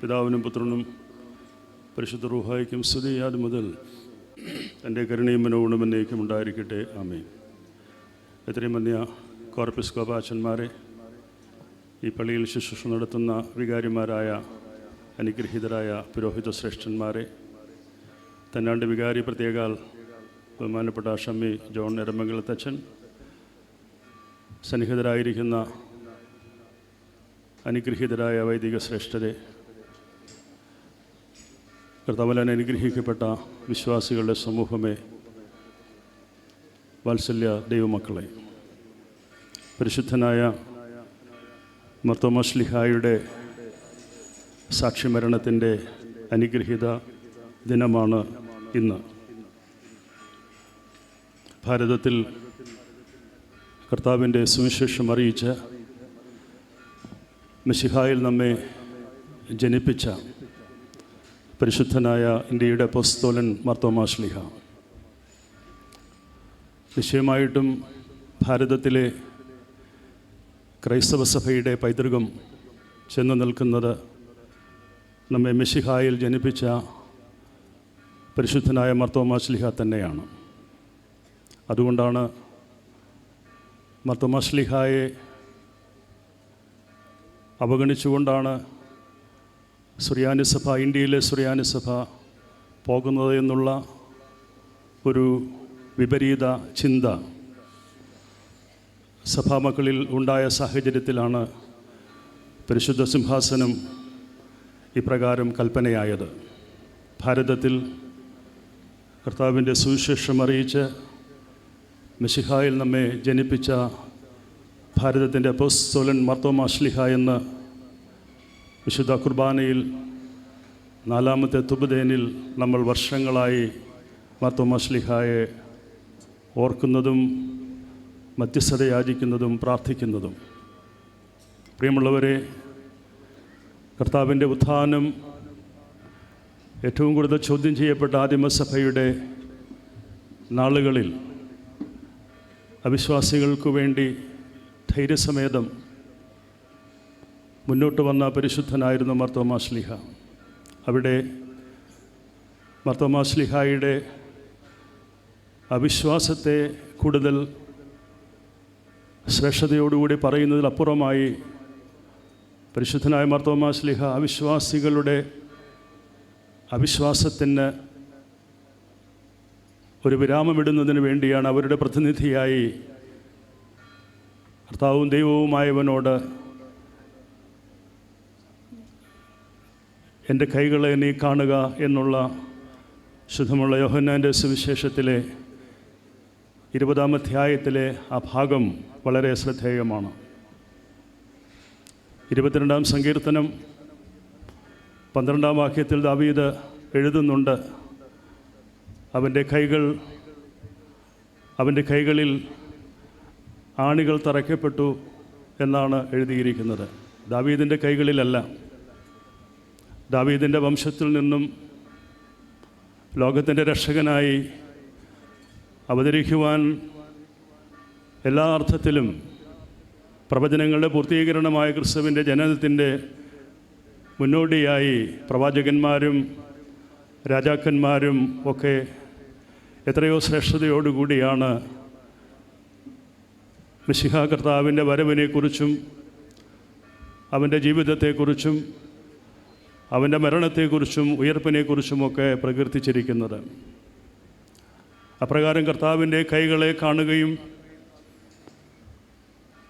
പിതാവിനും പുത്രനും പരിശുദ്ധ റൂഹായിക്കും അത് മുതൽ എന്റെ കരുണയും മനോഗുണം എന്നേക്കും ഉണ്ടായിരിക്കട്ടെ. ആമേ എത്രയും മന്യ കോർപ്പിസ് കോപാച്ചന്മാരെ ഈ പള്ളിയിൽ ശുശ്രൂഷ നടത്തുന്ന വികാരിമാരായ അനുഗ്രഹീതരായ പുരോഹിത ശ്രേഷ്ഠന്മാരെ തന്നാണ്ട് വികാരി പ്രത്യേകാൽ ബഹുമാനപ്പെട്ട ഷമ്മി ജോൺ എരമംഗലത്തച്ഛൻ സന്നിഹിതരായിരിക്കുന്ന അനുഗ്രഹീതരായ വൈദിക ശ്രേഷ്ഠരെ കർത്താവലാൻ അനുഗ്രഹിക്കപ്പെട്ട വിശ്വാസികളുടെ സമൂഹമേ വാത്സല്യ ദൈവമക്കളെ പരിശുദ്ധനായ മർത്തോമശ്ലിഹായുടെ സാക്ഷിമരണത്തിന്റെ അനുഗ്രഹീത ദിനമാണ് ഇന്ന്. ഭാരതത്തിൽ കർത്താവിന്റെ സുവിശേഷം അറിയിച്ച് മിശിഹായിൽ നമ്മെ ജനിപ്പിച്ച പരിശുദ്ധനായ ഇന്ത്യയുടെ പൊസ്തോലൻ മർത്തോമാശ്ലിഹ നിശ്ചയമായിട്ടും ഭാരതത്തിലെ ക്രൈസ്തവ സഭയുടെ പൈതൃകം ചെന്നു നിൽക്കുന്നത് നമ്മെ മെഷിഹായിൽ ജനിപ്പിച്ച പരിശുദ്ധനായ മർത്തോമാശ്ലിഹ തന്നെയാണ്. അതുകൊണ്ടാണ് മർത്തോമാശ്ലിഹായെ അവഗണിച്ചുകൊണ്ടാണ് സുറിയാനി സഭ ഇന്ത്യയിലെ സുറിയാനുസഭ പോകുന്നത് എന്നുള്ള ഒരു വിപരീത ചിന്ത സഭാമക്കളിൽ ഉണ്ടായ സാഹചര്യത്തിലാണ് പരിശുദ്ധ സിംഹാസനം ഇപ്രകാരം കൽപ്പനയായത്. ഭാരതത്തിൽ കർത്താവിന്റെ സുവിശേഷം അറിയിച്ച് മെഷിഹായിൽ നമ്മെ ജനിപ്പിച്ച ഭാരതത്തിന്റെ അപ്പോസ്തോലൻ മർത്തോമാശ്ലിഹ എന്ന് വിശുദ്ധ കുർബാനയിൽ നാലാമത്തെ തുബുദേനിൽ നമ്മൾ വർഷങ്ങളായി മർത്തോമാശ്ലിഹായെ ഓർക്കുന്നതും മധ്യസ്ഥത യാചിക്കുന്നതും പ്രാർത്ഥിക്കുന്നതും. പ്രിയമുള്ളവരെ കർത്താവിന്റെ ഉത്ഥാനം ഏറ്റവും കൂടുതൽ ചോദ്യം ചെയ്യപ്പെട്ട ആദിമസഭയുടെ നാളുകളിൽ അവിശ്വാസികൾക്കു വേണ്ടി ധൈര്യസമേതം മുന്നോട്ട് വന്ന പരിശുദ്ധനായിരുന്നു മർത്തോമാശ്ലിഹ അവിടെ മർത്തോമാശ്ലിഹായുടെ അവിശ്വാസത്തെ കൂടുതൽ ശ്രേഷ്ഠതയോടുകൂടി പറയുന്നതിലപ്പുറമായി പരിശുദ്ധനായ മർത്തോമാശ്ലിഹ അവിശ്വാസികളുടെ അവിശ്വാസത്തിന് ഒരു വിരാമമിടുന്നതിന് വേണ്ടിയാണ് അവരുടെ പ്രതിനിധിയായി കർത്താവും ദൈവവുമായവനോട് എന്റെ കൈകളെ നീ കാണുക എന്നുള്ള ശുദ്ധമുള്ള യോഹന്നാന്റെ സുവിശേഷത്തിലെ ഇരുപതാമധ്യായത്തിലെ ആ ഭാഗം വളരെ ശ്രദ്ധേയമാണ്. ഇരുപത്തിരണ്ടാം സങ്കീർത്തനം പന്ത്രണ്ടാം വാക്യത്തിൽ ദാവീദ് എഴുതുന്നുണ്ട് അവന്റെ കൈകൾ അവന്റെ കൈകളിൽ ആണികൾ തറയ്ക്കപ്പെട്ടു എന്നാണ് എഴുതിയിരിക്കുന്നത്. ദാവീദിന്റെ കൈകളിലല്ല ദാവീദിന്റെ വംശത്തിൽ നിന്നും ലോകത്തിന്റെ രക്ഷകനായി അവതരിക്കുവാൻ എല്ലാ അർത്ഥത്തിലും പ്രവചനങ്ങളുടെ പൂർത്തീകരണമായ ക്രിസ്തുവിന്റെ ജനനത്തിന്റെ മുന്നോടിയായി പ്രവാചകന്മാരും രാജാക്കന്മാരും ഒക്കെ എത്രയോ ശ്രേഷ്ഠതയോടുകൂടിയാണ് മിശിഹ കർത്താവിന്റെ വരവിനെക്കുറിച്ചും അവന്റെ ജീവിതത്തെക്കുറിച്ചും അവന്റെ മരണത്തെക്കുറിച്ചും ഉയർപ്പിനെക്കുറിച്ചുമൊക്കെ പ്രകീർത്തിച്ചിരിക്കുന്നത്. അപ്രകാരം കർത്താവിന്റെ കൈകളെ കാണുകയും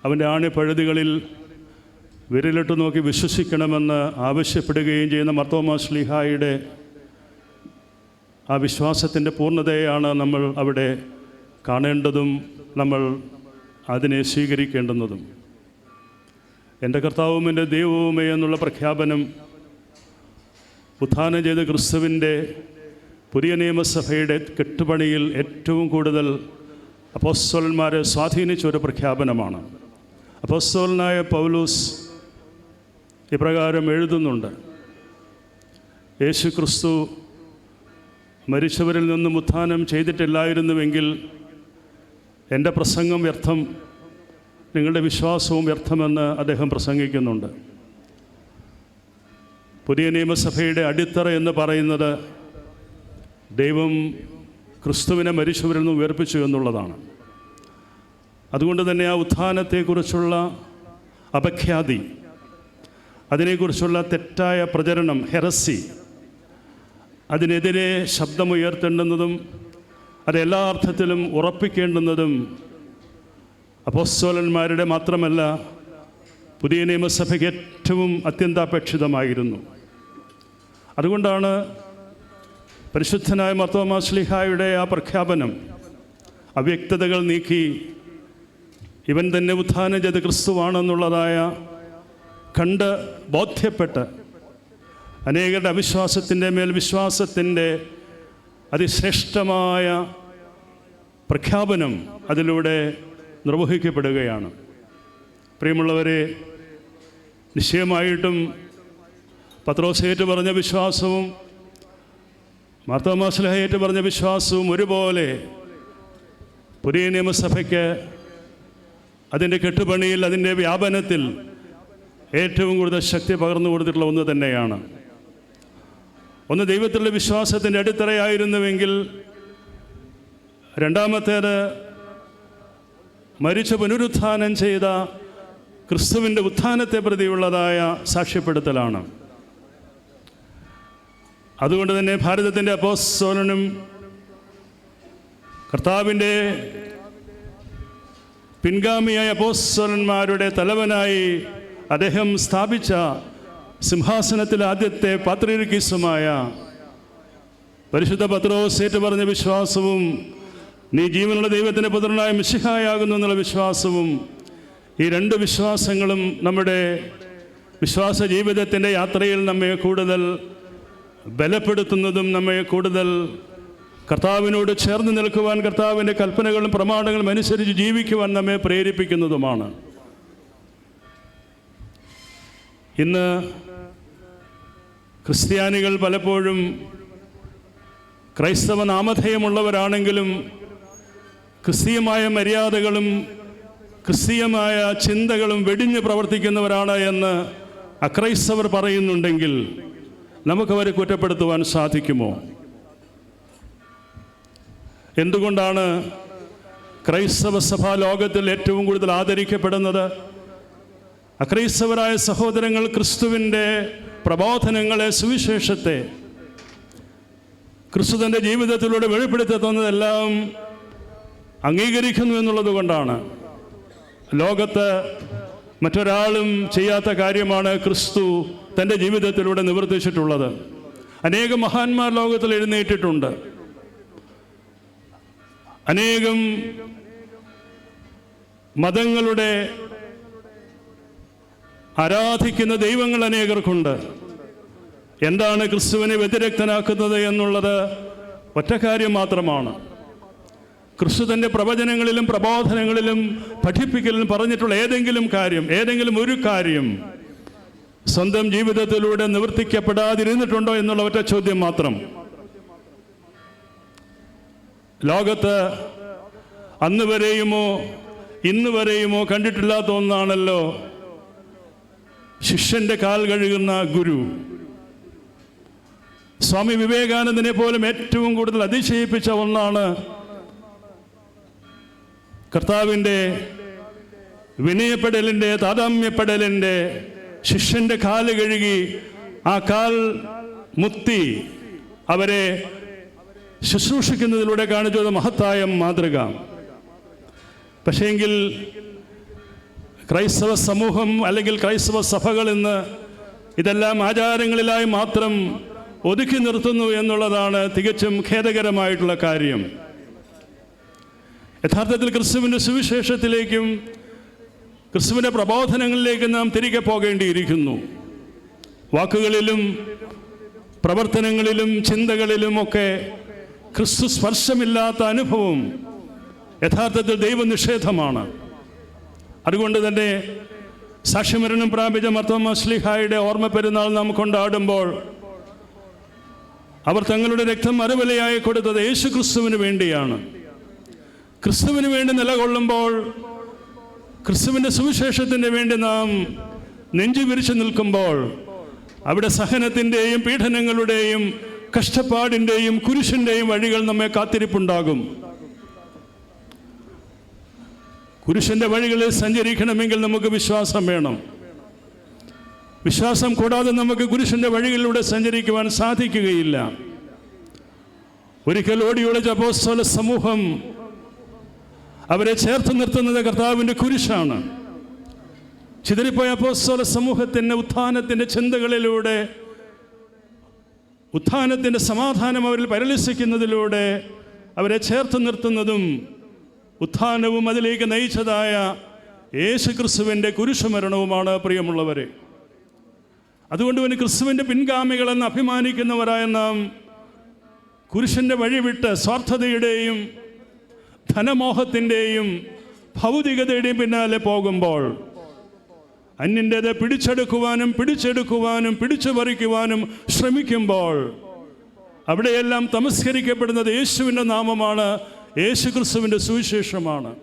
അവന്റെ ആണിപ്പഴുതികളിൽ വിരലിട്ട് നോക്കി വിശ്വസിക്കണമെന്ന് ആവശ്യപ്പെടുകയും ചെയ്യുന്ന മർത്തോമ ശ്ലീഹായുടെ ആ വിശ്വാസത്തിന്റെ പൂർണതയാണ് നമ്മൾ അവിടെ കാണേണ്ടതും നമ്മൾ അതിനെ സ്വീകരിക്കേണ്ടുന്നതും. എന്റെ കർത്താവും എന്റെ ദൈവവുമേ എന്നുള്ള പ്രഖ്യാപനം ഉത്ഥാനം ചെയ്ത ക്രിസ്തുവിന്റെ പുതിയ നിയമസഭയുടെ കെട്ടുപണിയിൽ ഏറ്റവും കൂടുതൽ അപ്പോസ്തോലന്മാരെ സ്വാധീനിച്ച ഒരു പ്രഖ്യാപനമാണ്. അപ്പോസ്തോലനായ പൗലൂസ് ഇപ്രകാരം എഴുതുന്നുണ്ട്. യേശു ക്രിസ്തു മരിച്ചവരിൽ നിന്നും ഉത്ഥാനം ചെയ്തിട്ടില്ലായിരുന്നുവെങ്കിൽ എന്റെ പ്രസംഗം വ്യർത്ഥം നിങ്ങളുടെ വിശ്വാസവും വ്യർത്ഥമെന്ന് അദ്ദേഹം പ്രസംഗിക്കുന്നുണ്ട്. പുതിയ നിയമസഭയുടെ അടിത്തറ എന്ന് പറയുന്നത് ദൈവം ക്രിസ്തുവിനെ മരിച്ചവരിൽ നിന്ന് ഉയർപ്പിച്ചു എന്നുള്ളതാണ്. അതുകൊണ്ട് തന്നെ ആ ഉത്ഥാനത്തെക്കുറിച്ചുള്ള അപഖ്യാതി അതിനെക്കുറിച്ചുള്ള തെറ്റായ പ്രചരണം ഹെറസി അതിനെതിരെ ശബ്ദമുയർത്തേണ്ടുന്നതും അത് എല്ലാ അർത്ഥത്തിലും ഉറപ്പിക്കേണ്ടുന്നതും അപ്പോസ്തോലന്മാരുടെ മാത്രമല്ല പുതിയ നിയമസഭയ്ക്ക് ഏറ്റവും അത്യന്താപേക്ഷിതമായിരുന്നു. അതുകൊണ്ടാണ് പരിശുദ്ധനായ മർത്തോമാശ്ലിഹായുടെ ആ പ്രഖ്യാപനം. അവ്യക്തതകൾ നീക്കി ഇവൻ തന്നെ ഉത്ഥാന ജത ക്രിസ്തുവാണെന്നുള്ളതായ കണ്ട് ബോധ്യപ്പെട്ട് അനേകരുടെ അവിശ്വാസത്തിന്റെ മേൽ വിശ്വാസത്തിന്റെ അതിശ്രേഷ്ഠമായ പ്രഖ്യാപനം അതിലൂടെ നിർവഹിക്കപ്പെടുകയാണ്. പ്രിയമുള്ളവരെ നിശ്ചയമായിട്ടും പത്രോസേറ്റ് പറഞ്ഞ വിശ്വാസവും മാർത്തോമാസ്ലഹയേറ്റ് പറഞ്ഞ വിശ്വാസവും ഒരുപോലെ പുതിയ നിയമസഭയ്ക്ക് അതിന്റെ കെട്ടുപണിയിൽ അതിന്റെ വ്യാപനത്തിൽ ഏറ്റവും കൂടുതൽ ശക്തി പകർന്നു കൊടുത്തിട്ടുള്ള ഒന്ന് തന്നെയാണ്. ഒന്ന് ദൈവത്തിലുള്ള വിശ്വാസത്തിന്റെ അടിത്തറയായിരുന്നുവെങ്കിൽ രണ്ടാമത്തേത് മരിച്ച പുനരുത്ഥാനം ചെയ്ത ക്രിസ്തുവിന്റെ ഉത്ഥാനത്തെ പ്രതിയുള്ളതായ സാക്ഷ്യപ്പെടുത്തലാണ്. അതുകൊണ്ട് തന്നെ ഭാരതത്തിന്റെ അപ്പോസ്തോലനും കർത്താവിന്റെ പിൻഗാമിയായ അപ്പോസ്തോലന്മാരുടെ തലവനായി അദ്ദേഹം സ്ഥാപിച്ച സിംഹാസനത്തിൽ ആദ്യത്തെ പാത്രീർക്കീസുമായ പരിശുദ്ധ പത്രോസ് ഏറ്റു പറഞ്ഞ വിശ്വാസവും നീ ജീവനുള്ള ദൈവത്തിന്റെ പുത്രനായ മിശിഹായാകുന്നു എന്നുള്ള വിശ്വാസവും ഈ രണ്ട് വിശ്വാസങ്ങളും നമ്മുടെ വിശ്വാസ ജീവിതത്തിന്റെ യാത്രയിൽ നമ്മെ കൂടുതൽ ബലപ്പെടുത്തുന്നതും നമ്മെ കൂടുതൽ കർത്താവിനോട് ചേർന്ന് നിൽക്കുവാൻ കർത്താവിന്റെ കൽപ്പനകളും പ്രമാണങ്ങളും അനുസരിച്ച് ജീവിക്കുവാൻ നമ്മെ പ്രേരിപ്പിക്കുന്നതുമാണ്. ഇന്ന് ക്രിസ്ത്യാനികൾ പലപ്പോഴും ക്രൈസ്തവ നാമധേയമുള്ളവരാണെങ്കിലും ക്രിസ്തീയമായ മര്യാദകളും ക്രിസ്തീയമായ ചിന്തകളും വെടിഞ്ഞ് പ്രവർത്തിക്കുന്നവരാണ് എന്ന് അക്രൈസ്തവർ പറയുന്നുണ്ടെങ്കിൽ നമുക്കവരെ കുറ്റപ്പെടുത്തുവാൻ സാധിക്കുമോ? എന്തുകൊണ്ടാണ് ക്രൈസ്തവ സഭ ലോകത്തിൽ ഏറ്റവും കൂടുതൽ ആദരിക്കപ്പെടുന്നത്? അക്രൈസ്തവരായ സഹോദരങ്ങൾ ക്രിസ്തുവിന്റെ പ്രബോധനങ്ങളെ സുവിശേഷത്തെ ക്രിസ്തു തന്റെ ജീവിതത്തിലൂടെ വെളിപ്പെടുത്തി തന്നതെല്ലാം അംഗീകരിക്കുന്നു എന്നുള്ളത് കൊണ്ടാണ്. ലോകത്ത് മറ്റൊരാളും ചെയ്യാത്ത കാര്യമാണ് ക്രിസ്തു തന്റെ ജീവിതത്തിലൂടെ നിവർത്തിച്ചിട്ടുള്ളത്. അനേകം മഹാന്മാർ ലോകത്തിൽ എഴുന്നേറ്റിട്ടുണ്ട്. അനേകം മതങ്ങളുടെ ആരാധിക്കുന്ന ദൈവങ്ങൾ അനേകർക്കുണ്ട്. എന്താണ് ക്രിസ്തുവിനെ വ്യതിരക്തനാക്കുന്നത് എന്നുള്ളത് ഒറ്റ കാര്യം മാത്രമാണ്. ക്രിസ്തു തന്റെ പ്രവചനങ്ങളിലും പ്രബോധനങ്ങളിലും പഠിപ്പിക്കലിലും പറഞ്ഞിട്ടുള്ള ഏതെങ്കിലും കാര്യം ഏതെങ്കിലും ഒരു കാര്യം സ്വന്തം ജീവിതത്തിലൂടെ നിവർത്തിക്കപ്പെടാതിരുന്നിട്ടുണ്ടോ എന്നുള്ള ഒറ്റ ചോദ്യം മാത്രം. ലോകത്ത് അന്ന് വരെയുമോ ഇന്ന് വരെയുമോ കണ്ടിട്ടില്ലാത്ത ഒന്നാണല്ലോ ശിഷ്യന്റെ കാൽ കഴുകുന്ന ഗുരു. സ്വാമി വിവേകാനന്ദനെ പോലും ഏറ്റവും കൂടുതൽ അതിശയിപ്പിച്ച ഒന്നാണ് കർത്താവിന്റെ വിനയപ്പെടലിന്റെ താതാമ്യപ്പെടലിന്റെ ശിഷ്യന്റെ കാൽ കഴുകി ആ കാൽ മുത്തി അവരെ ശുശ്രൂഷിക്കുന്നതിലൂടെ കാണിച്ചത് മഹത്തായ മാതൃക. പക്ഷേങ്കിൽ ക്രൈസ്തവ സമൂഹം അല്ലെങ്കിൽ ക്രൈസ്തവ സഭകൾ ഇന്ന് ഇതെല്ലാം ആചാരങ്ങളിലായി മാത്രം ഒതുക്കി നിർത്തുന്നു എന്നുള്ളതാണ് തികച്ചും ഖേദകരമായിട്ടുള്ള കാര്യം. യഥാർത്ഥത്തിൽ ക്രിസ്തുവിന്റെ സുവിശേഷത്തിലേക്കും ക്രിസ്തുവിന്റെ പ്രബോധനങ്ങളിലേക്ക് നാം തിരികെ പോകേണ്ടിയിരിക്കുന്നു. വാക്കുകളിലും പ്രവർത്തനങ്ങളിലും ചിന്തകളിലും ഒക്കെ ക്രിസ്തു സ്പർശമില്ലാത്ത അനുഭവം യഥാർത്ഥത്തിൽ ദൈവനിഷേധമാണ്. അതുകൊണ്ട് തന്നെ സാക്ഷിമരണം പ്രാപിച്ച മർത്തോമ ശ്ലിഹായുടെ ഓർമ്മ പെരുന്നാൾ നാം കൊണ്ടാടുമ്പോൾ അവർ തങ്ങളുടെ രക്തം മറുവിലയായി കൊടുത്തത് യേശു ക്രിസ്തുവിന് വേണ്ടിയാണ്. ക്രിസ്തുവിന് വേണ്ടി നിലകൊള്ളുമ്പോൾ ക്രിസ്തുവിന്റെ സുവിശേഷത്തിന് വേണ്ടി നാം നെഞ്ചു വിരിച്ചു നിൽക്കുമ്പോൾ അവിടെ സഹനത്തിന്റെയും പീഡനങ്ങളുടെയും കഷ്ടപ്പാടിന്റെയും കുരിശിന്റെയും വഴികൾ നമ്മെ കാത്തിരിപ്പുണ്ടാകും. കുരിശിന്റെ വഴികളിൽ സഞ്ചരിക്കണമെങ്കിൽ നമുക്ക് വിശ്വാസം വേണം. വിശ്വാസം കൂടാതെ നമുക്ക് കുരിശിന്റെ വഴികളിലൂടെ സഞ്ചരിക്കുവാൻ സാധിക്കുകയില്ല. ഒരിക്കൽ ഓടിയുള്ള അപ്പോസ്തല സമൂഹം അവരെ ചേർത്ത് നിർത്തുന്നത് കർത്താവിന്റെ കുരിശാണ്. ചിതറിപ്പോയ അപ്പോസ്തോല സമൂഹത്തിന്റെ ഉത്ഥാനത്തിന്റെ ചിന്തകളിലൂടെ ഉത്ഥാനത്തിന്റെ സമാധാനം അവരിൽ പരിലസിക്കുന്നതിലൂടെ അവരെ ചേർത്ത് നിർത്തുന്നതും ഉത്ഥാനവും അതിലേക്ക് നയിച്ചതായ യേശു ക്രിസ്തുവിന്റെ കുരിശുമരണവുമാണ് പ്രിയമുള്ളവരെ. അതുകൊണ്ട് തന്നെ ക്രിസ്തുവിന്റെ പിൻഗാമികളെന്ന് അഭിമാനിക്കുന്നവരായ നാം കുരിശിന്റെ വഴിവിട്ട് സ്വാർത്ഥതയുടെയും ധനമോഹത്തിന്റെയും ഭൗതികതയുടെയും പിന്നാലെ പോകുമ്പോൾ അന്യന്റേത് പിടിച്ചെടുക്കുവാനും പിടിച്ചെടുക്കുവാനും പിടിച്ചു പറിക്കുവാനും ശ്രമിക്കുമ്പോൾ അവിടെയെല്ലാം തമസ്കരിക്കപ്പെടുന്നത് യേശുവിന്റെ നാമമാണ് യേശു ക്രിസ്തുവിന്റെ സുവിശേഷമാണ്.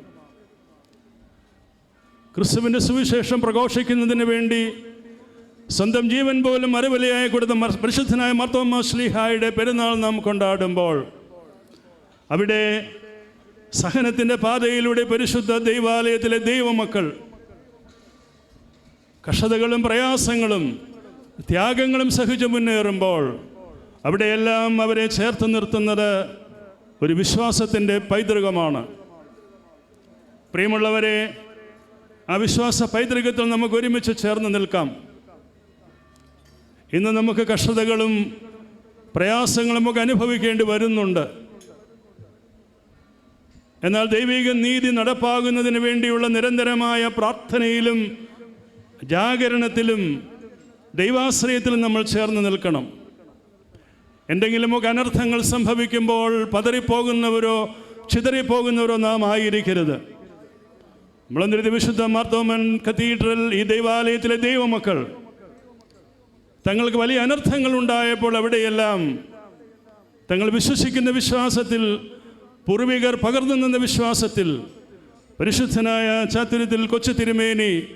ക്രിസ്തുവിന്റെ സുവിശേഷം പ്രഘോഷിക്കുന്നതിന് വേണ്ടി സ്വന്തം ജീവൻ പോലും മറുവിലയായി കൊടുത്ത പരിശുദ്ധനായ മർത്തോമ ശ്ലീഹായുടെ പെരുന്നാൾ നാം കൊണ്ടാടുമ്പോൾ അവിടെ സഹനത്തിന്റെ പാതയിലൂടെ പരിശുദ്ധ ദൈവാലയത്തിലെ ദൈവമക്കൾ കഷതകളും പ്രയാസങ്ങളും ത്യാഗങ്ങളും സഹിച്ചു മുന്നേറുമ്പോൾ അവിടെയെല്ലാം അവരെ ചേർത്ത് നിർത്തുന്നത് ഒരു വിശ്വാസത്തിന്റെ പൈതൃകമാണ്. പ്രിയമുള്ളവരെ ആ വിശ്വാസ പൈതൃകത്തിൽ നമുക്ക് ഒരുമിച്ച് ചേർന്ന് നിൽക്കാം. ഇന്ന് നമുക്ക് കഷ്ടതകളും പ്രയാസങ്ങളും ഒക്കെ അനുഭവിക്കേണ്ടി വരുന്നുണ്ട്. എന്നാൽ ദൈവിക നീതി നടപ്പാകുന്നതിന് വേണ്ടിയുള്ള നിരന്തരമായ പ്രാർത്ഥനയിലും ജാഗരണത്തിലും ദൈവാശ്രയത്തിലും നമ്മൾ ചേർന്ന് നിൽക്കണം. എന്തെങ്കിലുമൊക്കെ അനർത്ഥങ്ങൾ സംഭവിക്കുമ്പോൾ പതറിപ്പോകുന്നവരോ ചിതറിപ്പോകുന്നവരോ നാം ആയിരിക്കരുത്. മുളന്തിരുതി വിശുദ്ധ മാർത്തോമൻ കത്തീഡ്രൽ ഈ ദൈവാലയത്തിലെ ദൈവമക്കൾ തങ്ങൾക്ക് വലിയ അനർത്ഥങ്ങൾ ഉണ്ടായപ്പോൾ അവിടെയെല്ലാം തങ്ങൾ വിശ്വസിക്കുന്ന വിശ്വാസത്തിൽ പൂർവികർ പകർന്നു നിന്ന വിശ്വാസത്തിൽ പരിശുദ്ധനായ ചാത്തുര്യത്തിൽ കൊച്ചു തിരുമേനി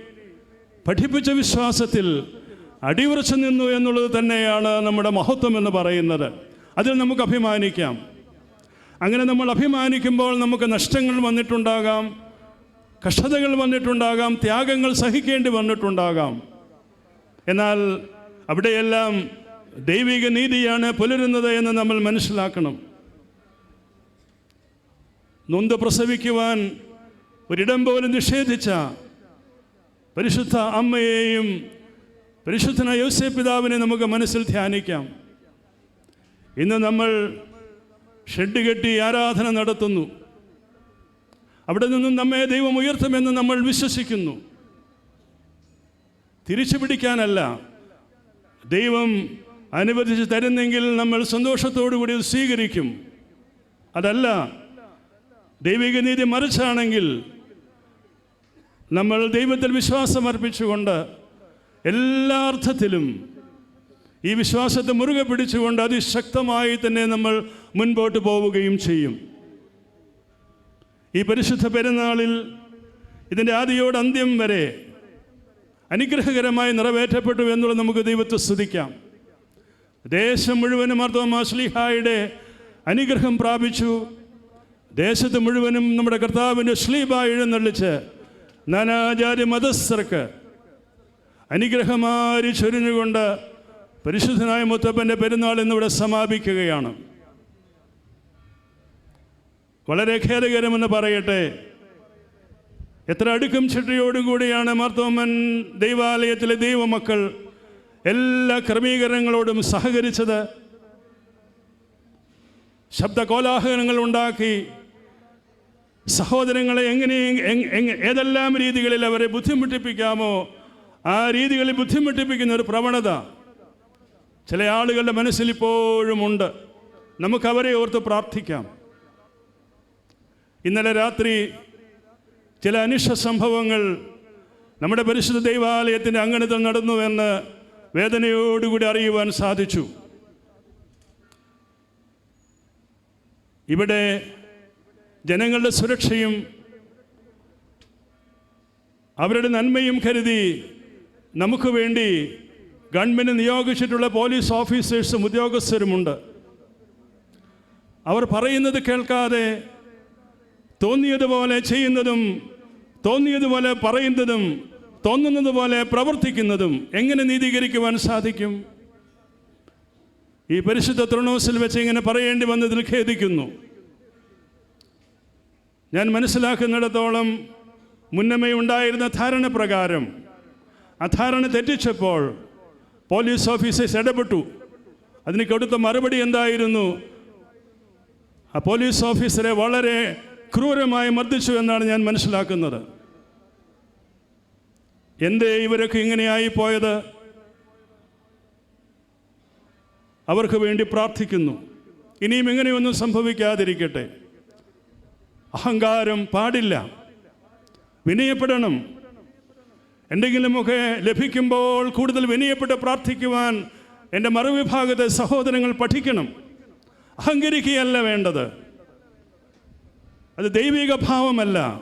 പഠിപ്പിച്ച വിശ്വാസത്തിൽ അടിയുറച്ചു നിന്നു എന്നുള്ളത് തന്നെയാണ് നമ്മുടെ മഹത്വം എന്ന് പറയുന്നത്. അതിൽ നമുക്ക് അഭിമാനിക്കാം. അങ്ങനെ നമ്മൾ അഭിമാനിക്കുമ്പോൾ നമുക്ക് നഷ്ടങ്ങൾ വന്നിട്ടുണ്ടാകാം കഷ്ടതകൾ വന്നിട്ടുണ്ടാകാം ത്യാഗങ്ങൾ സഹിക്കേണ്ടി വന്നിട്ടുണ്ടാകാം. എന്നാൽ അവിടെയെല്ലാം ദൈവിക നീതിയാണ് പുലരുന്നത് എന്ന് നമ്മൾ മനസ്സിലാക്കണം. നൊന്ത് പ്രസവിക്കുവാൻ ഒരിടം പോലും നിഷേധിച്ച പരിശുദ്ധ അമ്മയെയും പരിശുദ്ധന യോസേ പിതാവിനെ നമുക്ക് മനസ്സിൽ ധ്യാനിക്കാം. ഇന്ന് നമ്മൾ ഷെഡ് കെട്ടി ആരാധന നടത്തുന്നു. അവിടെ നിന്നും നമ്മെ ദൈവം ഉയർത്തുമെന്ന് നമ്മൾ വിശ്വസിക്കുന്നു. തിരിച്ചു പിടിക്കാനല്ല ദൈവം അനുവദിച്ച് തരുന്നെങ്കിൽ നമ്മൾ സന്തോഷത്തോടു കൂടി സ്വീകരിക്കും. അതല്ല ദൈവിക നീതി മറിച്ചാണെങ്കിൽ നമ്മൾ ദൈവത്തിൽ വിശ്വാസം അർപ്പിച്ചുകൊണ്ട് എല്ലാ അർത്ഥത്തിലും ഈ വിശ്വാസത്തെ മുറുകെ പിടിച്ചുകൊണ്ട് അതിശക്തമായി തന്നെ നമ്മൾ മുൻപോട്ട് പോവുകയും ചെയ്യും. ഈ പരിശുദ്ധ പെരുന്നാളിൽ ഇതിന്റെ ആദിയോട് അന്ത്യം വരെ അനുഗ്രഹകരമായി നിറവേറ്റപ്പെട്ടു എന്നുള്ളത് നമുക്ക് ദൈവത്തെ സ്തുതിക്കാം. ദേശം മുഴുവനും അർദ്ധമാശ്ലിഹായുടെ അനുഗ്രഹം പ്രാപിച്ചു. ദേശത്ത് മുഴുവനും നമ്മുടെ കർത്താവിന്റെ ശ്ലീബ എഴുന്നള്ളിച്ച് നാനാചാര്യ മതസ്ഥർക്ക് അനുഗ്രഹമാരി ചൊരിഞ്ഞുകൊണ്ട് പരിശുദ്ധനായ മുത്തപ്പന്റെ പെരുന്നാൾ ഇന്നിവിടെ സമാപിക്കുകയാണ്. വളരെ ഖേദകരമെന്ന് പറയട്ടെ. എത്ര അടുക്കും ചിട്ടയോടുകൂടിയാണ് മാർത്തോമൻ ദൈവാലയത്തിലെ ദൈവമക്കൾ എല്ലാ ക്രമീകരണങ്ങളോടും സഹകരിച്ചത്. ശബ്ദ കോലാഹലങ്ങൾ ഉണ്ടാക്കി സഹോദരങ്ങളെ എങ്ങനെ എങ്- എങ്- ഏതെല്ലാം രീതികളിൽ അവരെ ബുദ്ധിമുട്ടിപ്പിക്കാമോ ആ രീതികളിൽ ബുദ്ധിമുട്ടിപ്പിക്കുന്ന ഒരു പ്രവണത ചില ആളുകളുടെ മനസ്സിൽ ഇപ്പോഴും ഉണ്ട് നമുക്കവരെ ഓർത്ത് പ്രാർത്ഥിക്കാം. ഇന്നലെ രാത്രി ചില അനിഷ്ട സംഭവങ്ങൾ നമ്മുടെ പരിശുദ്ധ ദൈവാലയത്തിന്റെ അങ്കണത്തിൽ നടന്നുവെന്ന് വേദനയോടുകൂടി അറിയുവാൻ സാധിച്ചു. ഇവിടെ ജനങ്ങളുടെ സുരക്ഷയും അവരുടെ നന്മയും കരുതി നമുക്ക് വേണ്ടി ഗവൺമെന്റ് നിയോഗിച്ചിട്ടുള്ള പോലീസ് ഓഫീസേഴ്സും ഉദ്യോഗസ്ഥരുമുണ്ട്. അവർ പറയുന്നത് കേൾക്കാതെ തോന്നിയതുപോലെ ചെയ്യുന്നതും തോന്നിയതുപോലെ പറയുന്നതും തോന്നുന്നത് പോലെ പ്രവർത്തിക്കുന്നതും എങ്ങനെ നീതീകരിക്കുവാൻ സാധിക്കും? ഈ പരിശുദ്ധ തൃണോസിൽ വെച്ച് ഇങ്ങനെ പറയേണ്ടി വന്നതിൽ ഖേദിക്കുന്നു. ഞാൻ മനസ്സിലാക്കുന്നിടത്തോളം മുന്നമേ ഉണ്ടായിരുന്ന ധാരണ പ്രകാരം ആ ധാരണ തെറ്റിച്ചപ്പോൾ പോലീസ് ഓഫീസേഴ്സ് ഇടപെട്ടു. അതിന് കൊടുത്ത മറുപടി എന്തായിരുന്നു? ആ പോലീസ് ഓഫീസറെ വളരെ ക്രൂരമായി മർദ്ദിച്ചു എന്നാണ് ഞാൻ മനസ്സിലാക്കുന്നത്. എന്തേ ഇവരൊക്കെ ഇങ്ങനെയായി പോയത്? അവർക്ക് വേണ്ടി പ്രാർത്ഥിക്കുന്നു. ഇനിയും ഇങ്ങനെയൊന്നും സംഭവിക്കാതിരിക്കട്ടെ. അഹങ്കാരം പാടില്ല. വിനയപ്പെടണം. എന്തെങ്കിലുമൊക്കെ ലഭിക്കുമ്പോൾ കൂടുതൽ വിനയപ്പെട്ട് പ്രാർത്ഥിക്കുവാൻ എന്റെ മറുവിഭാഗത്തെ സഹോദരങ്ങൾ പഠിക്കണം. അഹങ്കരിക്കുകയല്ല വേണ്ടത്. അത് ദൈവിക ഭാവമല്ല.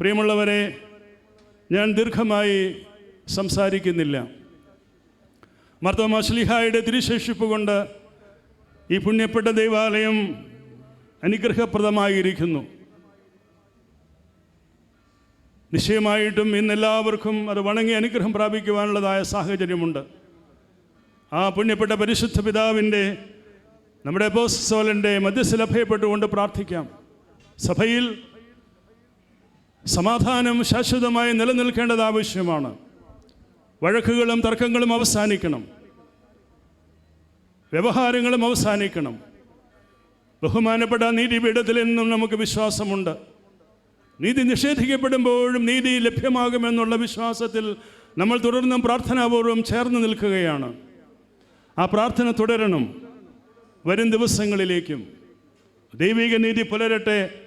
പ്രിയമുള്ളവരെ ഞാൻ ദീർഘമായി സംസാരിക്കുന്നില്ല. മർത്തോമാശ്ലിഹായുടെ തിരുശേഷിപ്പ് കൊണ്ട് ഈ പുണ്യപ്പെട്ട ദൈവാലയം അനുഗ്രഹപ്രദമായിരിക്കുന്നു. നിശ്ചയമായിട്ടും ഇന്നെല്ലാവർക്കും അത് വണങ്ങി അനുഗ്രഹം പ്രാപിക്കുവാനുള്ളതായ സാഹചര്യമുണ്ട്. ആ പുണ്യപ്പെട്ട പരിശുദ്ധ പിതാവിന്റെ നമ്മുടെ അപ്പോസ്തോലന്റെ മധ്യസ്ഥലഭയപ്പെട്ടുകൊണ്ട് പ്രാർത്ഥിക്കാം. സഭയിൽ സമാധാനം ശാശ്വതമായി നിലനിൽക്കേണ്ടത് ആവശ്യമാണ്. വഴക്കുകളും തർക്കങ്ങളും അവസാനിക്കണം. വ്യവഹാരങ്ങളും അവസാനിക്കണം. ബഹുമാനപ്പെട്ട നീതിപീഠത്തിൽ നിന്നും നമുക്ക് വിശ്വാസമുണ്ട്. നീതി നിഷേധിക്കപ്പെടുമ്പോഴും നീതി ലഭ്യമാകുമെന്നുള്ള വിശ്വാസത്തിൽ നമ്മൾ തുടർന്നും പ്രാർത്ഥനാപൂർവം ചേർന്ന് നിൽക്കുകയാണ്. ആ പ്രാർത്ഥന തുടരണം. വരും ദിവസങ്ങളിലേക്കും. ദൈവിക നീതി പുലരട്ടെ.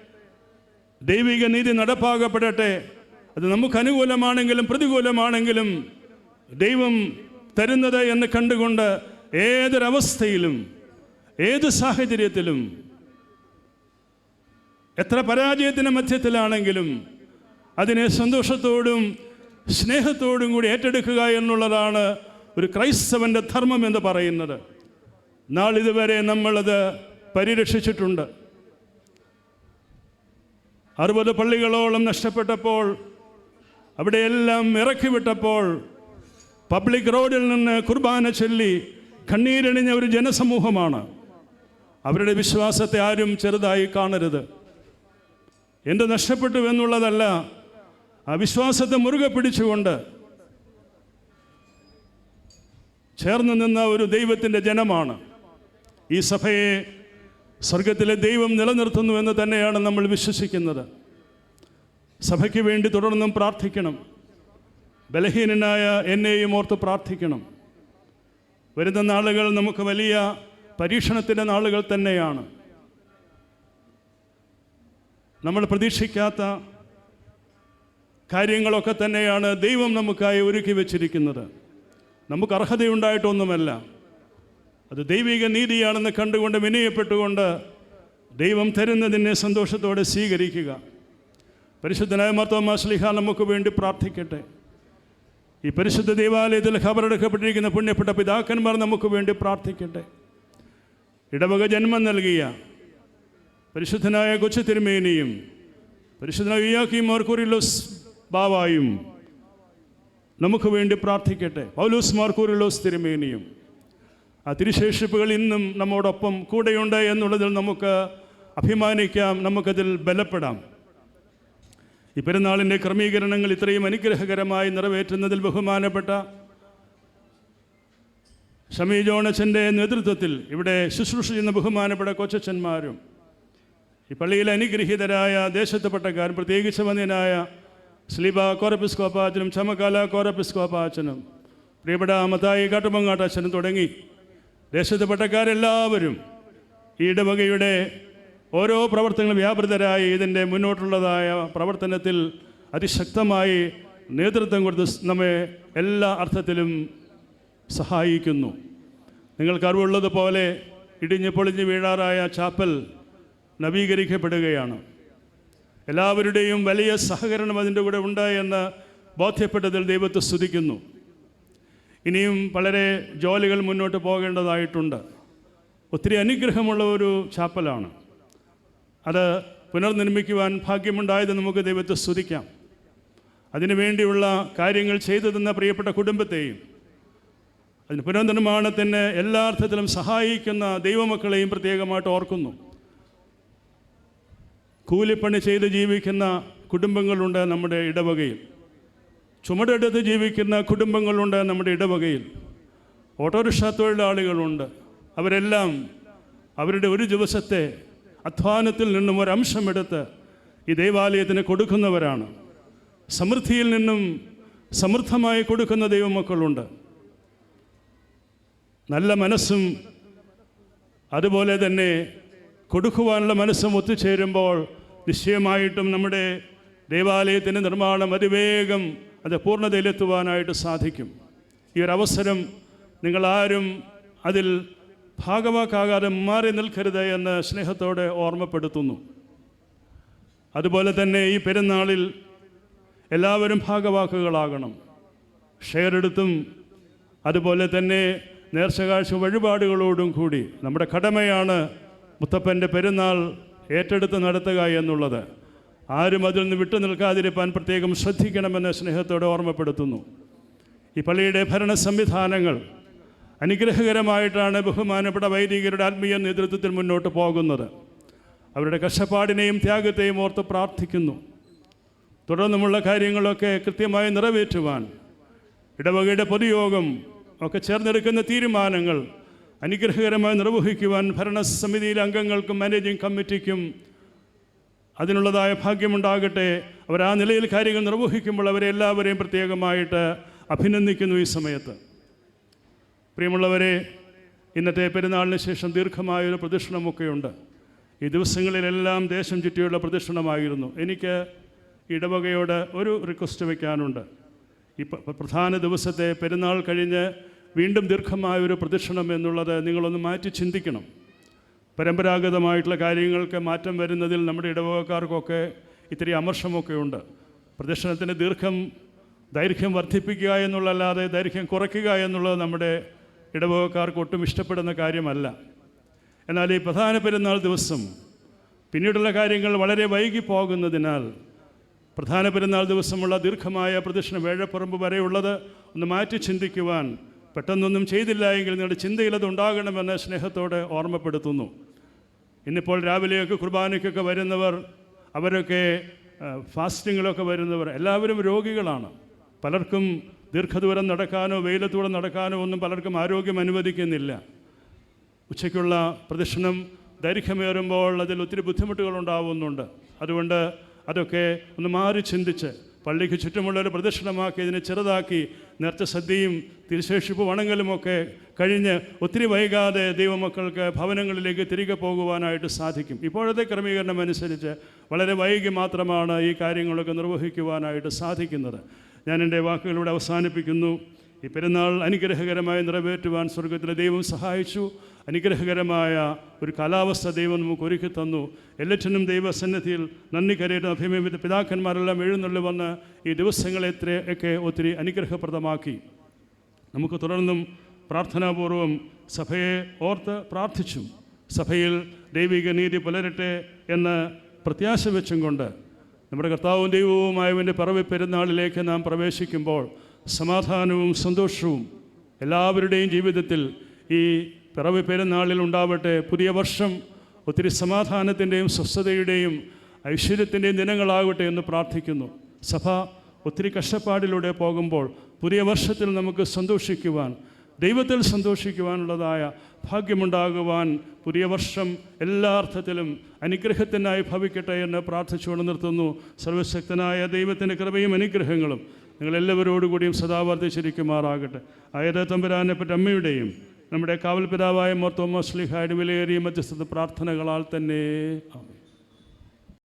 ദൈവിക നീതി നടപ്പാകപ്പെടട്ടെ അത് നമുക്ക് അനുകൂലമാണെങ്കിലും പ്രതികൂലമാണെങ്കിലും ദൈവം തരുന്നത് എന്ന് കണ്ടുകൊണ്ട് ഏതൊരവസ്ഥയിലും ഏത് സാഹചര്യത്തിലും എത്ര പരാജയത്തിന്റെ മധ്യത്തിലാണെങ്കിലും അതിനെ സന്തോഷത്തോടും സ്നേഹത്തോടും കൂടി ഏറ്റെടുക്കുക എന്നുള്ളതാണ് ഒരു ക്രൈസ്തവന്റെ ധർമ്മം എന്ന് പറയുന്നത്. നാളിതുവരെ നമ്മളത് പരിരക്ഷിച്ചിട്ടുണ്ട്. അറുപത് പള്ളികളോളം നഷ്ടപ്പെട്ടപ്പോൾ അവിടെയെല്ലാം ഇറക്കി വിട്ടപ്പോൾ പബ്ലിക് റോഡിൽ നിന്ന് കുർബാന ചൊല്ലി കണ്ണീരണിഞ്ഞ ഒരു ജനസമൂഹമാണ്. അവരുടെ വിശ്വാസത്തെ ആരും ചെറുതായി കാണരുത്. എന്ത് നഷ്ടപ്പെട്ടു എന്നുള്ളതല്ല ആ വിശ്വാസത്തെ മുറുകെ പിടിച്ചുകൊണ്ട് ചേർന്ന് നിന്ന ഒരു ദൈവത്തിന്റെ ജനമാണ്. ഈ സഭയെ സ്വർഗത്തിലെ ദൈവം നിലനിർത്തുന്നു എന്ന് തന്നെയാണ് നമ്മൾ വിശ്വസിക്കുന്നത്. സഭയ്ക്ക് വേണ്ടി തുടർന്നും പ്രാർത്ഥിക്കണം. ബലഹീനനായ എന്നെയും ഓർത്ത് പ്രാർത്ഥിക്കണം. വരുന്ന നാളുകൾ നമുക്ക് വലിയ പരീക്ഷണത്തിന്റെ നാളുകൾ തന്നെയാണ്. നമ്മൾ പ്രതീക്ഷിക്കാത്ത കാര്യങ്ങളൊക്കെ തന്നെയാണ് ദൈവം നമുക്കായി ഒരുക്കി വച്ചിരിക്കുന്നത്. നമുക്ക് അർഹതയുണ്ടായിട്ടൊന്നുമല്ല. അത് ദൈവിക നീതിയാണെന്ന് കണ്ടുകൊണ്ട് വിനയപ്പെട്ടുകൊണ്ട് ദൈവം തരുന്നതിനെ സന്തോഷത്തോടെ സ്വീകരിക്കുക. പരിശുദ്ധനായ മർത്തോമാ ശ്ലിഹ നമുക്ക് വേണ്ടി പ്രാർത്ഥിക്കട്ടെ. ഈ പരിശുദ്ധ ദേവാലയത്തിൽ ഖബറെടുക്കപ്പെട്ടിരിക്കുന്ന പുണ്യപ്പെട്ട പിതാക്കന്മാർ നമുക്ക് വേണ്ടി പ്രാർത്ഥിക്കട്ടെ. ഇടവക ജന്മം നൽകിയ പരിശുദ്ധനായ കൊച്ചു തിരുമേനിയും പരിശുദ്ധനായ ഇയാക്കിയും മാർക്കൂറിലോസ് ബാവായും നമുക്ക് വേണ്ടി പ്രാർത്ഥിക്കട്ടെ. പൗലൂസ് മാർക്കൂറിലോസ് തിരുമേനിയും. ആ തിരുശേഷിപ്പുകൾ ഇന്നും നമ്മോടൊപ്പം കൂടെയുണ്ട് എന്നുള്ളതിൽ നമുക്ക് അഭിമാനിക്കാം നമുക്കതിൽ ബലപ്പെടാം. ഈ പെരുന്നാളിന്റെ ക്രമീകരണങ്ങൾ ഇത്രയും അനുഗ്രഹകരമായി നിറവേറ്റുന്നതിൽ ബഹുമാനപ്പെട്ട ഷമി ജോണച്ചന്റെ നേതൃത്വത്തിൽ ഇവിടെ ശുശ്രൂഷ ചെയ്യുന്ന ബഹുമാനപ്പെട്ട കൊച്ചച്ചന്മാരും ഈ പള്ളിയിലെ അനുഗ്രഹീതരായ ദേശത്തുപെട്ടക്കാരും പ്രത്യേകിച്ച് വന്നതിനായ സ്ലീബ കോറപ്പിസ്കോപ്പാച്ചനും ചമക്കാല കോറപ്പിസ്കോപ്പാച്ചനും പ്രിയപ്പെട്ട മത്തായി കാട്ടുമങ്ങാട്ടച്ഛനും തുടങ്ങി ദേശത്തുപെട്ടക്കാരെല്ലാവരും ഈ ഇടവകയുടെ ഓരോ പ്രവർത്തനങ്ങളും വ്യാപൃതരായി ഇതിന്റെ മുന്നോട്ടുള്ളതായ പ്രവർത്തനത്തിൽ അതിശക്തമായി നേതൃത്വം കൊടുത്ത് നമ്മെ എല്ലാ അർത്ഥത്തിലും സഹായിക്കുന്നു. നിങ്ങൾക്ക് അറിവുള്ളതുപോലെ ഇടിഞ്ഞ് പൊളിഞ്ഞ് വീഴാറായ ചാപ്പൽ നവീകരിക്കപ്പെടുകയാണ്. എല്ലാവരുടെയും വലിയ സഹകരണം അതിന്റെ കൂടെ ഉണ്ടായെന്ന് ബോധ്യപ്പെട്ടതിൽ ദൈവത്തെ സ്തുതിക്കുന്നു. ഇനിയും വളരെ ജോലികൾ മുന്നോട്ട് പോകേണ്ടതായിട്ടുണ്ട്. ഒത്തിരി അനുഗ്രഹമുള്ള ഒരു ചാപ്പലാണ്. അത് പുനർനിർമ്മിക്കുവാൻ ഭാഗ്യമുണ്ടായത് നമുക്ക് ദൈവത്തെ സ്തുതിക്കാം. അതിനുവേണ്ടിയുള്ള കാര്യങ്ങൾ ചെയ്തു തന്ന പ്രിയപ്പെട്ട കുടുംബത്തെയും അതിന് പുനർനിർമ്മാണത്തിന് എല്ലാ അർത്ഥത്തിലും സഹായിക്കുന്ന ദൈവമക്കളെയും പ്രത്യേകമായിട്ട് ഓർക്കുന്നു. കൂലിപ്പണി ചെയ്ത് ജീവിക്കുന്ന കുടുംബങ്ങളുണ്ട് നമ്മുടെ ഇടവകയിൽ. ചുമടെടുത്ത് ജീവിക്കുന്ന കുടുംബങ്ങളുണ്ട് നമ്മുടെ ഇടവകയിൽ. ഓട്ടോറിക്ഷ തൊഴിലാളികളുണ്ട്. അവരെല്ലാം അവരുടെ ഒരു ദിവസത്തെ അധ്വാനത്തിൽ നിന്നും ഒരംശമെടുത്ത് ഈ ദൈവാലയത്തിന് കൊടുക്കുന്നവരാണ്. സമൃദ്ധിയിൽ നിന്നും സമൃദ്ധമായി കൊടുക്കുന്ന ദൈവമക്കളുണ്ട്. നല്ല മനസ്സും അതുപോലെ തന്നെ കൊടുക്കുവാനുള്ള മനസ്സും ഒത്തുചേരുമ്പോൾ നിശ്ചയമായിട്ടും നമ്മുടെ ദേവാലയത്തിന്റെ നിർമ്മാണം അതിവേഗം അത് പൂർണതയിലെത്തുവാനായിട്ട് സാധിക്കും. ഈ ഒരു അവസരം നിങ്ങളാരും അതിൽ ഭാഗമാക്കാകാതെ മാറി നിൽക്കരുത് എന്ന് സ്നേഹത്തോടെ ഓർമ്മപ്പെടുത്തുന്നു. അതുപോലെ തന്നെ ഈ പെരുന്നാളിൽ എല്ലാവരും ഭാഗവാക്കുകളാകണം. ഷെയർ എടുത്തും അതുപോലെ തന്നെ നേർച്ചകാഴ്ച വഴിപാടുകളോടും കൂടി. നമ്മുടെ കടമയാണ് മുത്തപ്പന്റെ പെരുന്നാൾ ഏറ്റെടുത്ത് നടത്തുക എന്നുള്ളത്. ആരും അതിൽ നിന്ന് വിട്ടു നിൽക്കാതിരിക്കാൻ പ്രത്യേകം ശ്രദ്ധിക്കണമെന്ന് സ്നേഹത്തോടെ ഓർമ്മപ്പെടുത്തുന്നു. ഈ പള്ളിയുടെ ഭരണ സംവിധാനങ്ങൾ അനുഗ്രഹകരമായിട്ടാണ് ബഹുമാനപ്പെട്ട വൈദികരുടെ ആത്മീയ നേതൃത്വത്തിൽ മുന്നോട്ട് പോകുന്നത്. അവരുടെ കഷ്ടപ്പാടിനെയും ത്യാഗത്തെയും ഓർത്ത് പ്രാർത്ഥിക്കുന്നു. തുടർന്നുമുള്ള കാര്യങ്ങളൊക്കെ കൃത്യമായി നിറവേറ്റുവാൻ ഇടവകയുടെ പൊതുയോഗം ഒക്കെ ചേർന്നെടുക്കുന്ന തീരുമാനങ്ങൾ അനുഗ്രഹകരമായി നിർവഹിക്കുവാൻ ഭരണസമിതിയിലെ അംഗങ്ങൾക്കും മാനേജിംഗ് കമ്മിറ്റിക്കും അതിനുള്ളതായ ഭാഗ്യമുണ്ടാകട്ടെ. അവർ ആ നിലയിൽ കാര്യങ്ങൾ നിർവഹിക്കുമ്പോൾ അവരെ എല്ലാവരെയും പ്രത്യേകമായിട്ട് അഭിനന്ദിക്കുന്നു ഈ സമയത്ത്. പ്രിയമുള്ളവരെ ഇന്നത്തെ പെരുന്നാളിന് ശേഷം ദീർഘമായൊരു പ്രദക്ഷിണമൊക്കെയുണ്ട്. ഈ ദിവസങ്ങളിലെല്ലാം ദേശം ചുറ്റിയുള്ള പ്രദക്ഷിണമായിരുന്നു. എനിക്ക് ഇടവകയോട് ഒരു റിക്വസ്റ്റ് വയ്ക്കാനുണ്ട് ഈ പ്രധാന ദിവസത്തെ പെരുന്നാൾ കഴിഞ്ഞ് വീണ്ടും ദീർഘമായ ഒരു പ്രദക്ഷിണം എന്നുള്ളത് നിങ്ങളൊന്ന് മാറ്റി ചിന്തിക്കണം. പരമ്പരാഗതമായിട്ടുള്ള കാര്യങ്ങൾക്ക് മാറ്റം വരുന്നതിൽ നമ്മുടെ ഇടവകക്കാർക്കൊക്കെ ഇത്തിരി അമർഷമൊക്കെ ഉണ്ട്. പ്രദക്ഷിണത്തിന്റെ ദീർഘം ദൈർഘ്യം വർദ്ധിപ്പിക്കുക എന്നുള്ളതല്ലാതെ ദൈർഘ്യം കുറയ്ക്കുക എന്നുള്ളത് നമ്മുടെ ഇടവകക്കാർക്ക് ഒട്ടും ഇഷ്ടപ്പെടുന്ന കാര്യമല്ല. എന്നാൽ ഈ പ്രധാന പെരുന്നാൾ ദിവസം പിന്നീടുള്ള കാര്യങ്ങൾ വളരെ വൈകി പോകുന്നതിനാൽ പ്രധാന പെരുന്നാൾ ദിവസമുള്ള ദീർഘമായ പ്രദക്ഷിണ വേഴപ്പുറമ്പ് വരെയുള്ളത് ഒന്ന് മാറ്റി ചിന്തിക്കുവാൻ പെട്ടെന്നൊന്നും ചെയ്തില്ല എങ്കിൽ നിങ്ങളുടെ ചിന്തയിൽ അത് ഉണ്ടാകണമെന്ന് സ്നേഹത്തോടെ ഓർമ്മപ്പെടുത്തുന്നു. ഇന്നിപ്പോൾ രാവിലെയൊക്കെ കുർബാനയ്ക്കൊക്കെ വരുന്നവർ അവരൊക്കെ ഫാസ്റ്റിങ്ങിലൊക്കെ വരുന്നവർ എല്ലാവരും രോഗികളാണ്. പലർക്കും ദീർഘദൂരം നടക്കാനോ വെയിലത്തൂടെ നടക്കാനോ ഒന്നും പലർക്കും ആരോഗ്യം അനുവദിക്കുന്നില്ല. ഉച്ചയ്ക്കുള്ള പ്രദക്ഷിണം ദൈർഘ്യമേറുമ്പോൾ അതിൽ ഒത്തിരി ബുദ്ധിമുട്ടുകൾ ഉണ്ടാവുന്നുണ്ട്. അതുകൊണ്ട് അതൊക്കെ ഒന്ന് മാറി ചിന്തിച്ച് പള്ളിക്ക് ചുറ്റുമുള്ളൊരു പ്രദക്ഷിണമാക്കി ഇതിനെ ചെറുതാക്കി നേർച്ച സദ്യയും തിരുശേഷിപ്പ് വണങ്ങലുമൊക്കെ കഴിഞ്ഞ് ഒത്തിരി വൈകാതെ ദൈവമക്കൾക്ക് ഭവനങ്ങളിലേക്ക് തിരികെ പോകുവാനായിട്ട് സാധിക്കും. ഇപ്പോഴത്തെ ക്രമീകരണം അനുസരിച്ച് വളരെ വൈകി മാത്രമാണ് ഈ കാര്യങ്ങളൊക്കെ നിർവഹിക്കുവാനായിട്ട് സാധിക്കുന്നത്. ഞാൻ എന്റെ വാക്കുകളിലൂടെ അവസാനിപ്പിക്കുന്നു. ഈ പെരുന്നാൾ അനുഗ്രഹകരമായി നിറവേറ്റുവാൻ സ്വർഗത്തിലെ ദൈവം സഹായിച്ചു. അനുഗ്രഹകരമായ ഒരു കാലാവസ്ഥ ദൈവം നമുക്ക് ഒരുക്കി തന്നു. എല്ലാറ്റിനും ദൈവസന്നിധിയിൽ നന്ദി കരയുടെ അഭിമേമിത പിതാക്കന്മാരെല്ലാം എഴുന്നള്ളി വന്ന് ഈ ദിവസങ്ങളെ ഒക്കെ ഒത്തിരി അനുഗ്രഹപ്രദമാക്കി. നമുക്ക് തുടർന്നും പ്രാർത്ഥനാപൂർവം സഭയെ ഓർത്ത് പ്രാർത്ഥിച്ചു സഭയിൽ ദൈവിക നീതി പുലരട്ടെ എന്ന് പ്രത്യാശ വെച്ചും കൊണ്ട് നമ്മുടെ കർത്താവും ദൈവവുമായവന്റെ പിറവി പെരുന്നാളിലേക്ക് നാം പ്രവേശിക്കുമ്പോൾ സമാധാനവും സന്തോഷവും എല്ലാവരുടെയും ജീവിതത്തിൽ ഈ പിറവി പെരുന്നാളിൽ ഉണ്ടാവട്ടെ. പുതിയ വർഷം ഒത്തിരി സമാധാനത്തിന്റെയും സ്വസ്ഥതയുടെയും ഐശ്വര്യത്തിന്റെയും ദിനങ്ങളാകട്ടെ എന്ന് പ്രാർത്ഥിക്കുന്നു. സഭ ഒത്തിരി കഷ്ടപ്പാടിലൂടെ പോകുമ്പോൾ പുതിയ വർഷത്തിൽ നമുക്ക് സന്തോഷിക്കുവാൻ ദൈവത്തിൽ സന്തോഷിക്കുവാനുള്ളതായ ഭാഗ്യമുണ്ടാകുവാൻ പുതിയ വർഷം എല്ലാ അർത്ഥത്തിലും അനുഗ്രഹത്തിനായി ഭവിക്കട്ടെ എന്ന് പ്രാർത്ഥിച്ചുകൊണ്ട് നിർത്തുന്നു. സർവശക്തനായ ദൈവത്തിന്റെ കൃപയും അനുഗ്രഹങ്ങളും നിങ്ങളെല്ലാവരോടുകൂടിയും സദാ വർദ്ധിച്ചിരിക്കുമാറാകട്ടെ. ആയത് തമ്പുരാനെപ്പറ്റി അമ്മയുടെയും നമ്മുടെ കാവൽ പിതാവായ മോർത്തോമോ സ്ലിഹായുടെ വിലയേറിയ മധ്യസ്ഥ പ്രാർത്ഥനകളാൽ തന്നെ. ആമേൻ.